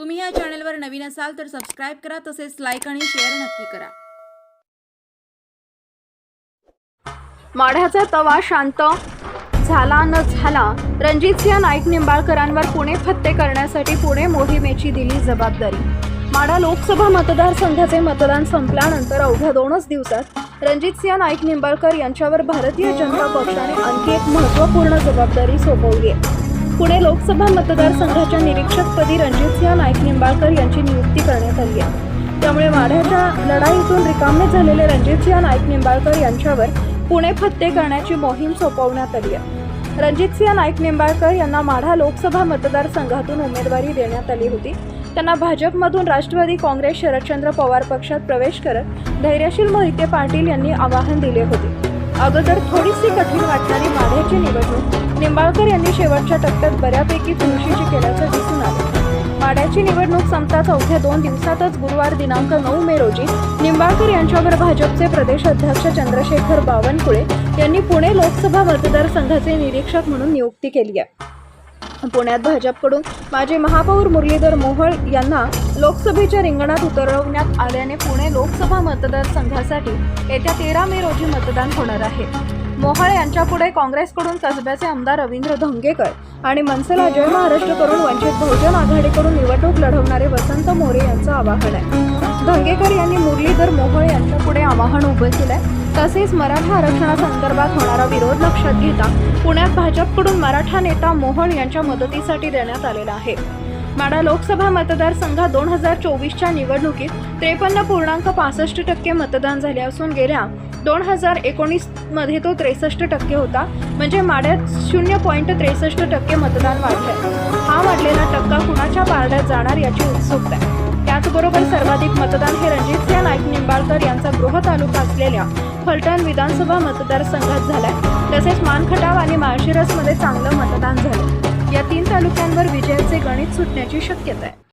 तुम्ही या चॅनलवर नवीन असाल तर सबस्क्राईब करा तसेच लाईक आणि शेअर नक्की करा. माढ्याचा तवा शांत झाला न झाला रणजितसिंह नाईक निंबाळकरांवर पुणे फत्ते करण्यासाठी पुणे मोहिमेची दिली जबाबदारी. माढा लोकसभा मतदारसंघाचे मतदान संपल्यानंतर अवघ्या दोनच दिवसात रणजितसिंह नाईक निंबाळकर यांच्यावर भारतीय जनता पक्षाने आणखी एक महत्त्वपूर्ण जबाबदारी सोपवली आहे. पुणे लोकसभा मतदारसंघाच्या निरीक्षकपदी रणजितसिंह नाईक निंबाळकर यांची नियुक्ती करण्यात आली आहे. त्यामुळे माढ्याच्या लढाईतून रिकामे झालेले रणजितसिंह नाईक निंबाळकर यांच्यावर पुणे फत्ते करण्याची मोहीम सोपवण्यात आली आहे. रणजितसिंह नाईक निंबाळकर यांना माढा लोकसभा मतदारसंघातून उमेदवारी देण्यात आली होती. त्यांना भाजपमधून राष्ट्रवादी काँग्रेस शरदचंद्र पवार पक्षात प्रवेश करत धैर्यशील मोहिते पाटील यांनी आवाहन दिले होते. अगोदर थोडीशी कठीण वाटणारी माढ्याची निवडणूक निंबाळकर यांनी शेवटच्या टप्प्यात बऱ्यापैकी चुरशीची केल्याचं दिसून आलं. माढ्याची निवडणूक संपताच अवघ्या दोन दिवसातच गुरुवार दिनांक नऊ मे रोजी निंबाळकर यांच्यावर भाजपचे प्रदेश अध्यक्ष चंद्रशेखर बावनकुळे यांनी पुणे लोकसभा मतदारसंघाचे निरीक्षक म्हणून नियुक्ती केली आहे. पुण्यात भाजपकडून माजी महापौर मुरलीधर मोहोळ यांना लोकसभेच्या रिंगणात उतरवण्यात आल्याने पुणे लोकसभा मतदारसंघासाठी येत्या तेरा मे रोजी मतदान होणार आहे. मोहाळे यांच्यापुढे काँग्रेसकडून कसब्याचे आमदार रवींद्र धंगेकर आणि मनसेला जय महाराष्ट्र करून वंचित बहुजन आघाडीकडून निवडणूक लढवणारे वसंत मोरे यांचं आवाहन आहे. धंगेकर यांनी मुरलीधर मोहोळ यांच्यापुढे आवाहन उभं केलंय. तसेच मराठा आरक्षणासंदर्भात होणारा विरोध लक्षात घेता पुण्यात भाजपकडून मराठा नेता मोहोळ यांच्या मदतीसाठी देण्यात आलेला आहे. माडा लोकसभा मतदारसंघात दोन हजार चोवीसच्या निवडणुकीत त्रेपन्न पूर्णांक पासष्ट टक्के मतदान झाले असून गेल्या दोन हजार एकोणीसमध्ये तो त्रेसष्ट टक्के होता. म्हणजे माड्यात शून्य पॉईंट त्रेसष्ट टक्के मतदान वाढलं हा वाढलेला टक्का कुणाच्या पारड्यात जाणार याची उत्सुकता आहे. त्याचबरोबर सर्वाधिक मतदान हे रणजितसिंह नाईक निंबाळकर यांचा गृह तालुका असलेल्या फलटण विधानसभा मतदारसंघात झालाय. तसेच मानखटाव आणि माळशिरसमध्ये चांगलं मतदान झालं या तीन तालुक्यांवर विजयाचे गणित सुटण्याची शक्यता आहे.